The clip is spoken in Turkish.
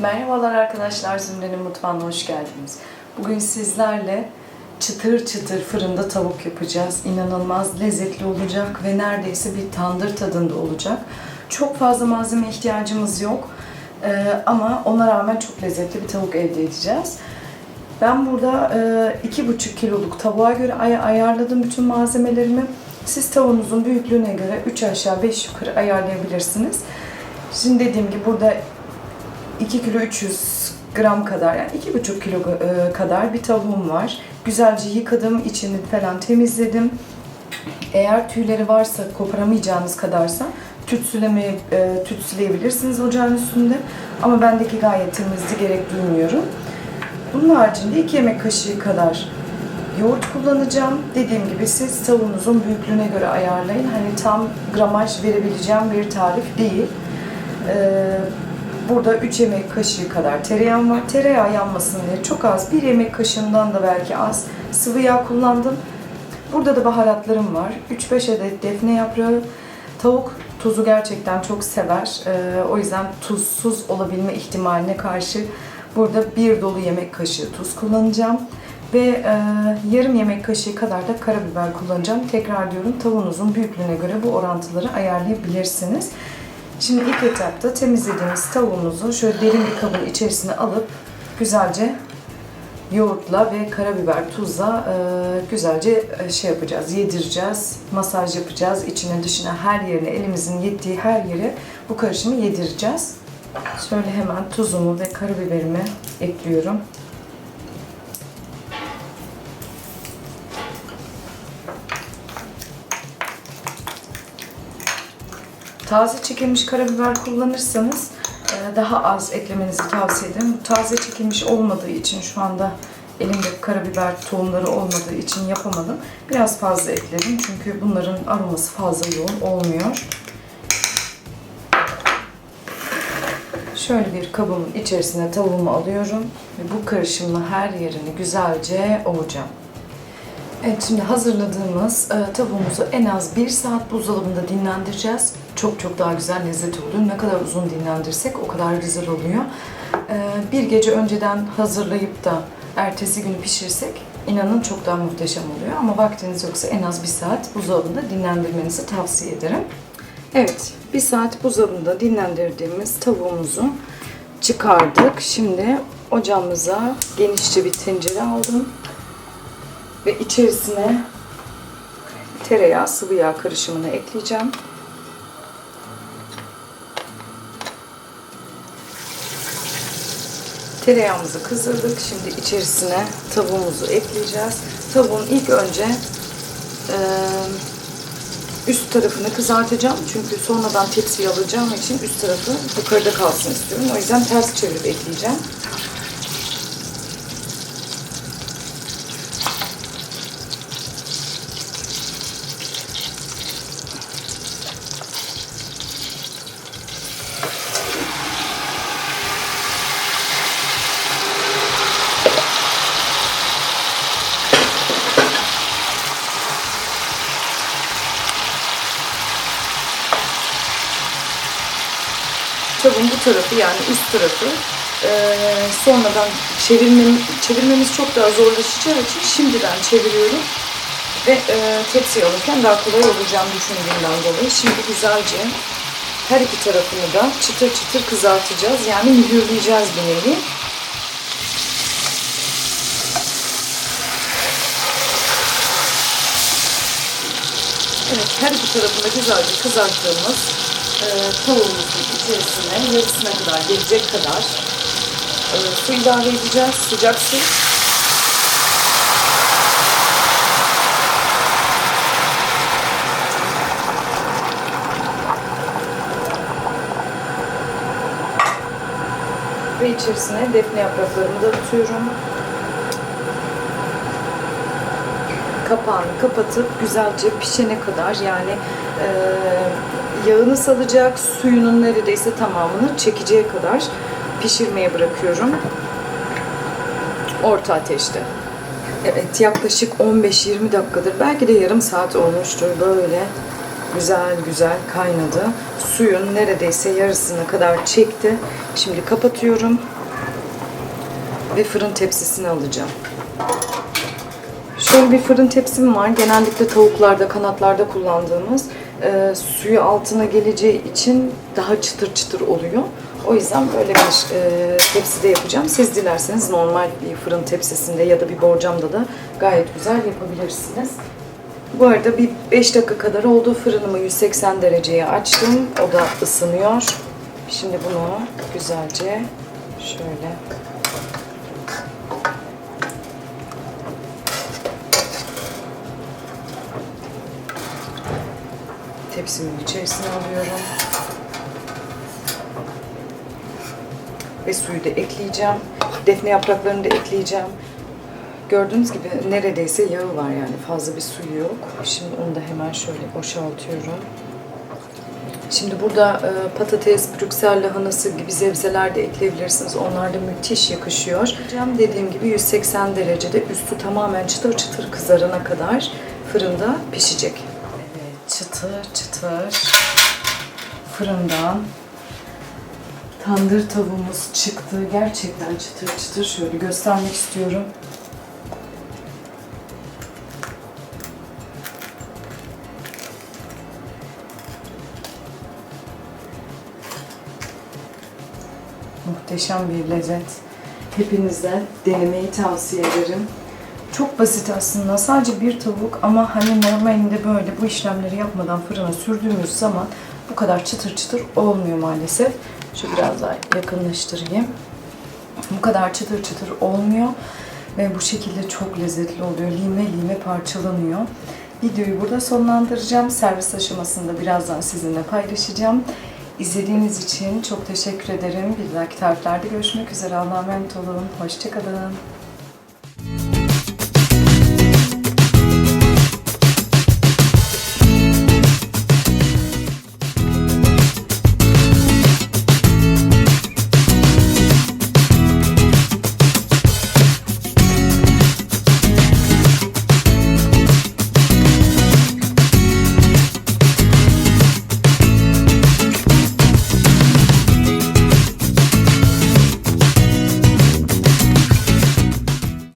Merhabalar arkadaşlar, Zümre'nin mutfağına hoş geldiniz. Bugün sizlerle çıtır çıtır fırında tavuk yapacağız. İnanılmaz lezzetli olacak ve neredeyse bir tandır tadında olacak. Çok fazla malzeme ihtiyacımız yok Ee, ama ona rağmen çok lezzetli bir tavuk elde edeceğiz. Ben burada e, iki buçuk kiloluk tavuğa göre ay- ayarladım bütün malzemelerimi. Siz tavuğunuzun büyüklüğüne göre 3 aşağı 5 yukarı ayarlayabilirsiniz. Şimdi dediğim gibi burada 2 kilo 300 gram kadar yani 2,5 kilo e, kadar bir tavuğum var. Güzelce yıkadım, içini falan temizledim. Eğer tüyleri varsa koparamayacağınız kadarsa tütsülemeye, e, tütsüleyebilirsiniz ocağın üstünde. Ama bendeki gayet temizdi, gerek duymuyorum. Bunun haricinde 2 yemek kaşığı kadar yoğurt kullanacağım. Dediğim gibi siz tavuğunuzun büyüklüğüne göre ayarlayın. Hani tam gramaj verebileceğim bir tarif değil. Ee, burada 3 yemek kaşığı kadar tereyağım var. Tereyağı yanmasın diye çok az, 1 yemek kaşığından da belki az sıvı yağ kullandım. Burada da baharatlarım var. 3-5 adet defne yaprağı. Tavuk tuzu gerçekten çok sever. Ee, o yüzden tuzsuz olabilme ihtimaline karşı burada bir dolu yemek kaşığı tuz kullanacağım. Ve e, yarım yemek kaşığı kadar da karabiber kullanacağım. Tekrar diyorum tavuğunuzun büyüklüğüne göre bu orantıları ayarlayabilirsiniz. Şimdi ilk etapta temizlediğimiz tavuğumuzu şöyle derin bir kabın içerisine alıp güzelce yoğurtla ve karabiber tuzla e, güzelce e, şey yapacağız, yedireceğiz, masaj yapacağız. içine dışına her yerine, elimizin yettiği her yere bu karışımı yedireceğiz. Şöyle hemen tuzumu ve karabiberimi ekliyorum. Taze çekilmiş karabiber kullanırsanız e, daha az eklemenizi tavsiye ederim. Taze çekilmiş olmadığı için şu anda elimde karabiber tohumları olmadığı için yapamadım. Biraz fazla ekledim çünkü bunların aroması fazla yoğun olmuyor. Şöyle bir kabımın içerisine tavuğumu alıyorum ve bu karışımla her yerini güzelce ovacağım. Evet şimdi hazırladığımız e, tavuğumuzu en az 1 saat buzdolabında dinlendireceğiz. Çok çok daha güzel lezzet oluyor. Ne kadar uzun dinlendirsek o kadar güzel oluyor. E, bir gece önceden hazırlayıp da ertesi günü pişirsek inanın çok daha muhteşem oluyor. Ama vaktiniz yoksa en az 1 saat buzdolabında dinlendirmenizi tavsiye ederim. Evet, 1 saat buzdolabında dinlendirdiğimiz tavuğumuzu çıkardık. Şimdi ocağımıza genişçe bir tencere aldım ve içerisine tereyağı, sıvı yağ karışımını ekleyeceğim. Tereyağımızı kızdırdık. Şimdi içerisine tavuğumuzu ekleyeceğiz. Tavuğun ilk önce e, üst tarafını kızartacağım. Çünkü sonradan tepsiye alacağım için üst tarafı yukarıda kalsın istiyorum. O yüzden ters çevirip ekleyeceğim. Tavuğun tarafı yani üst tarafı eee, sonradan çevirmem, çevirmemiz çok daha zorlaşacağı için şimdiden çeviriyorum. Ve eee tepsiye alırken daha kolay olacağını düşündüğümden dolayı şimdi güzelce her iki tarafını da çıtır çıtır kızartacağız. Yani mühürleyeceğiz bir nevi. Evet, her iki tarafında güzelce kızarttığımız e, tavuğumuzun içerisine yarısına kadar gelecek kadar e, su ilave edeceğiz. Sıcak su. Ve içerisine defne yapraklarımı da atıyorum. kapağını kapatıp güzelce pişene kadar yani e, yağını salacak, suyunun neredeyse tamamını çekeceği kadar pişirmeye bırakıyorum. Orta ateşte. Evet yaklaşık 15-20 dakikadır belki de yarım saat olmuştur böyle güzel güzel kaynadı. Suyun neredeyse yarısına kadar çekti. Şimdi kapatıyorum ve fırın tepsisine alacağım. Şöyle bir fırın tepsim var. Genellikle tavuklarda, kanatlarda kullandığımız e, suyu altına geleceği için daha çıtır çıtır oluyor. O yüzden böyle bir e, tepside yapacağım. Siz dilerseniz normal bir fırın tepsisinde ya da bir borcamda da gayet güzel yapabilirsiniz. Bu arada bir 5 dakika kadar oldu. Fırınımı 180 dereceye açtım. O da ısınıyor. Şimdi bunu güzelce şöyle tepsimin içerisine alıyorum. Ve suyu da ekleyeceğim. Defne yapraklarını da ekleyeceğim. Gördüğünüz gibi neredeyse yağı var yani fazla bir suyu yok. Şimdi onu da hemen şöyle boşaltıyorum. Şimdi burada e, patates, brüksel lahanası gibi sebzeler de ekleyebilirsiniz. Onlar da müthiş yakışıyor. Cam dediğim gibi 180 derecede üstü tamamen çıtır çıtır kızarana kadar fırında pişecek. Çıtır çıtır fırından tandır tavuğumuz çıktı. Gerçekten çıtır çıtır. Şöyle göstermek istiyorum. Muhteşem bir lezzet. Hepinize denemeyi tavsiye ederim. Çok basit aslında. Sadece bir tavuk ama hani normalinde böyle bu işlemleri yapmadan fırına sürdüğümüz zaman bu kadar çıtır çıtır olmuyor maalesef. Şu biraz daha yakınlaştırayım. Bu kadar çıtır çıtır olmuyor ve bu şekilde çok lezzetli oluyor. Lime lime parçalanıyor. Videoyu burada sonlandıracağım. Servis aşamasında birazdan sizinle paylaşacağım. İzlediğiniz için çok teşekkür ederim. Bir dahaki tariflerde görüşmek üzere. Allah'a emanet olun. Hoşçakalın.